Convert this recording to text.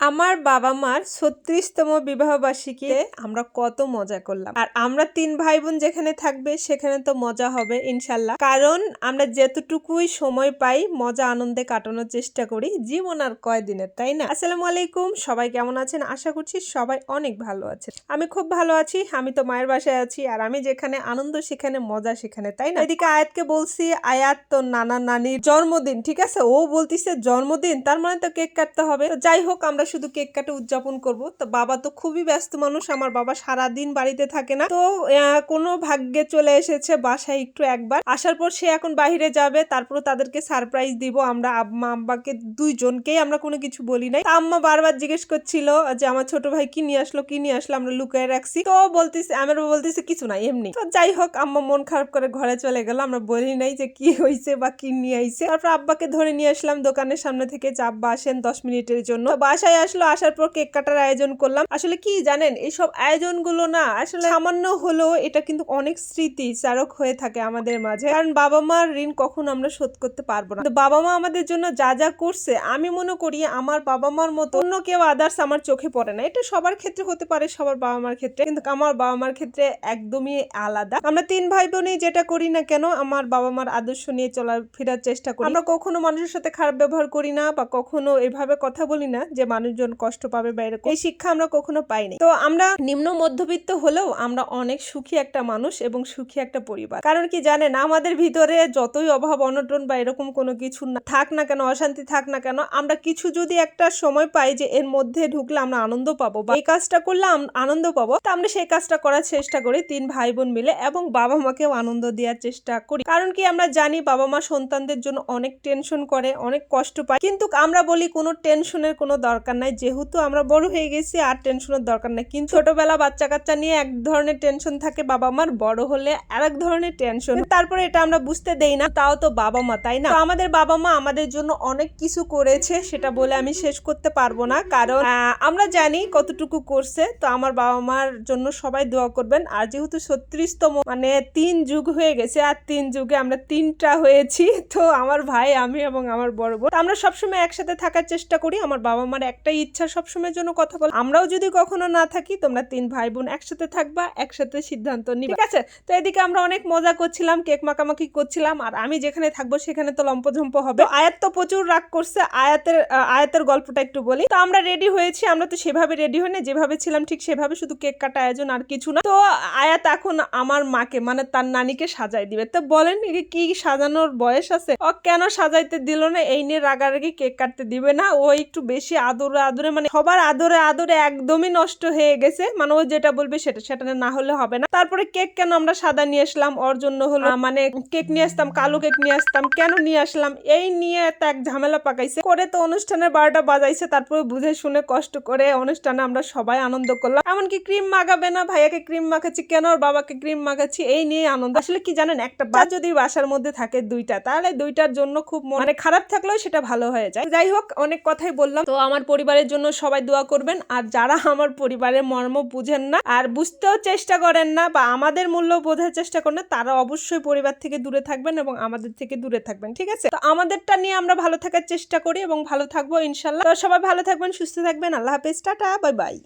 আমার বাবা মার ছত্রিশতম বিবাহ বার্ষিকী আমরা কত মজা করলাম। আর আমরা তিন ভাই বোন যেখানে থাকবে সেখানে তো মজা হবে ইনশাল্লাহ। কারণ আমরা যেতটুকুই সময় পাই মজা আনন্দে কাটানোর চেষ্টা করি জীবন আর কয়দিনের তাই না? আসসালামু আলাইকুম সবাই কেমন আছেন? আশা করছি সবাই অনেক ভালো আছে আমি খুব ভালো আছি আমি তো মায়ের বাসায় আছি আর আমি যেখানে আনন্দ সেখানে মজা সেখানে তাই না? এদিকে আয়াতকে বলছি আয়াত তো নানা নানির জন্মদিন। ঠিক আছে? ও বলতিছে জন্মদিন? তার মানে তো কেক কাটতে হবে। যাই হোক আমরা শুধু কেক কাটে উদযাপন করব। তো বাবা তো খুবই ব্যস্ত মানুষ, আমার বাবা সারা দিন বাড়িতে থাকে না। তো কোনো ভাগ্যে চলে এসেছে বাসায় একটু একবার। আসার পর সে এখন বাইরে যাবে তারপর তাদেরকে সারপ্রাইজ দিব। আমরা আম্মা আব্বাকে দুইজনকেই আমরা কোনো কিছু বলি নাই। আম্মা বারবার জিজ্ঞেস করছিল যে, আমার ছোট ভাই কি নিয়ে আসলো, কি নিয়ে আসলো? আমরা লুকিয়ে রাখছি। তো বলতেছে, আমার বলতেছে, কিছু নাই এমনি। তো যাই হোক, আম্মা মন খারাপ করে ঘরে চলে গেল। আমরা বলি নাই যে, কি হয়েছে বা কি নিয়ে আইছে? তারপর আব্বাকে ধরে নিয়ে আসলাম দোকানের সামনে থেকে যে, আব্বা আসেন দশ মিনিটের জন্য। বাসায় আসলো, আসার পর কেক কাটার আয়োজন করলাম। আসলে কি জানেন, এইসব আয়োজনগুলো না আসলে সামান্য হলেও এটা কিন্তু অনেক স্মৃতি চারক হয়ে থাকে আমাদের মাঝে। কারণ বাবা মার ঋণ কখন আমরা শোধ করতে পারব না। বাবা মা আমাদের জন্য যা যা করছে, আমি মনে করি আমার বাবা মার মতো অন্য কেউ আদার্স আমার চোখে পড়ে না। এটা সবার ক্ষেত্রে হতে পারে, সবার বাবা মার ক্ষেত্রে। কিন্তু আমার বাবা মার ক্ষেত্রে একদমই আলাদা। আমরা তিন ভাই বোনই যেটা করি না কেন, আমার বাবা মার আদর্শ নিয়ে চলা ফেরার চেষ্টা করি। আমরা কখনো মানুষের সাথে খারাপ ব্যবহার করি না বা কখনো এভাবে কথা বলি না যে মানুষজন কষ্ট পাবে বা এরকম। এই শিক্ষা আমরা কখনো পাইনি। তো আমরা নিম্ন মধ্যবিত্ত হলেও আমরা অনেক সুখী একটা মানুষ এবং সুখী একটা পরিবার। কারণ কি জানেন, আমাদের ভিতরে যতই অভাব, অনটন বা এরকম কোনো কিছু থাক না কেন, অশান্তি থাক না কেন, আমরা কিছু যদি একটা সময় পাই যে এর মধ্যে ঢুকলে আমরা আনন্দ পাবো বা এই কাজটা করলে আনন্দ পাবো, তা আমরা সেই কাজটা করার চেষ্টা করি তিন ভাই বোন মিলে এবং বাবা মাকেও আনন্দ দেওয়ার চেষ্টা করি। কারণ কি আমরা জানি বাবা মা সন্তানদের জন্য অনেক টেনশন করে, অনেক কষ্ট পায়। কিন্তু আমরা বলি কোনো টেনশনের কোনো দরকার নাই, যেহেতু আমরা বড় হয়ে গেছি আর টেনশনের দরকার নাই। কিন্তু ছোটবেলা বাচ্চা কাচ্চা নিয়ে এক ধরনের টেনশন থাকে বাবা মার বড় হলে আরেক ধরনের টেনশন। তারপরে এটা আমরা বুঝতে দেই না, তাও তো বাবা মা তাই না? আমাদের বাবা মা আমাদের জন্য অনেক কিছু করেছে, সেটা বলে আমি শেষ করতে পারব না। কারণ আমরা জানি কতটুকু করছে, তো আমার বাবা মার জন্য সবাই দোয়া করবেন। আর যেহেতু ছত্রিশতম মানে তিন যুগ হয়ে গেছে, আর তিন যুগে আমরা তিনটা হয়েছি, তো আমার ভাই, আমি এবং আমার বড় বোন। আমরা সবসময় একসাথে থাকার চেষ্টা করি, আমার বাবা মার একটাই ইচ্ছা সবসময়ের জন্য কথা বল। আমরাও যদি কখনো না থাকি, তোমরা তিন ভাই বোন একসাথে থাকবা, একসাথে সিদ্ধান্ত নিবে। ঠিক আছে? তো এদিকে আমরা অনেক মজা করছিলাম, কেক মাখামাখি করছিলাম, আর আমি যেখানে থাকব সেখানে তো লম্পঝম্প হবে। আয়াত তো প্রচুর রাগ করছে, আয়াতের আয়াতের গল্পটা একটু বলি। তো আমরা রেডি হয়েছি, আমরা তো সেভাবে রেডি হই না যেভাবে ছিলাম ঠিক সেভাবে শুধু কেক কাটা আয়োজন আর কিছু না। তো আয়াত এখন আমার মাকে মানে তার নানিকে সাজাই দিবে। তো বলেন কি সাজানোর বয়স আছে? ও কেন সাজাইতে দিল না? এই নিয়ে রাগারাগি কেক কাটতে দিবে না? ও একটু বেশি আদরে আদরে আদরে মানে সবার আদরে আদরে একদমই নষ্ট হয়ে গেছে। মানে ও যেটা বলবে সেটা সেটা না হলে হবে না। তারপরে কেক কেন আমরা সাদা নিয়ে আসলাম? ওর জন্য হলো মানে কেক নিয়ে আসতাম, কালো কেক নিয়ে আসতাম, কেন নিয়ে আসলাম? এই নিয়ে তো এক ঝামেলা পাকাইছে। করে তো অনুষ্ঠানের বারোটা বাজাইছে, তারপরে বুঝে শুনে কষ্ট করে অনুষ্ঠানে আমরা সবাই আনন্দ করলাম। এমনকি ক্রিম মাগাবে না, ভাইয়াকে ক্রিম মাখাচ্ছি, কেন ওর বাবাকে ক্রিম মাখাচ্ছি, এই নিয়ে আনন্দ। আসলে কি জানেন, একটা বা যদি বাসার মধ্যে থাকে দুইটা, তাহলে দুইটার জন্য খুব মানে খারাপ থাকলেও সেটা ভালো হয়ে যায়। যাই হোক, অনেক কথাই বললাম। তো আমার পরিবারের জন্য সবাই দোয়া করবেন। আর যারা আমার পরিবারের মর্ম বুঝেন না আর বুঝতেও চেষ্টা করেন না বা আমাদের মূল্য বোঝার চেষ্টা করেন না, তারা অবশ্যই পরিবার থেকে দূরে থাকবেন এবং আমাদের থেকে দূরে থাকবেন, ঠিক আছে? তো আমাদেরটা নিয়ে আমরা ভালো থাকার চেষ্টা করি এবং ভালো থাকব ইনশাল্লাহ। তো সবাই ভালো থাকবেন, সুস্থ থাকবেন। আল্লাহ হাফেজ, টাটা, বাই বাই।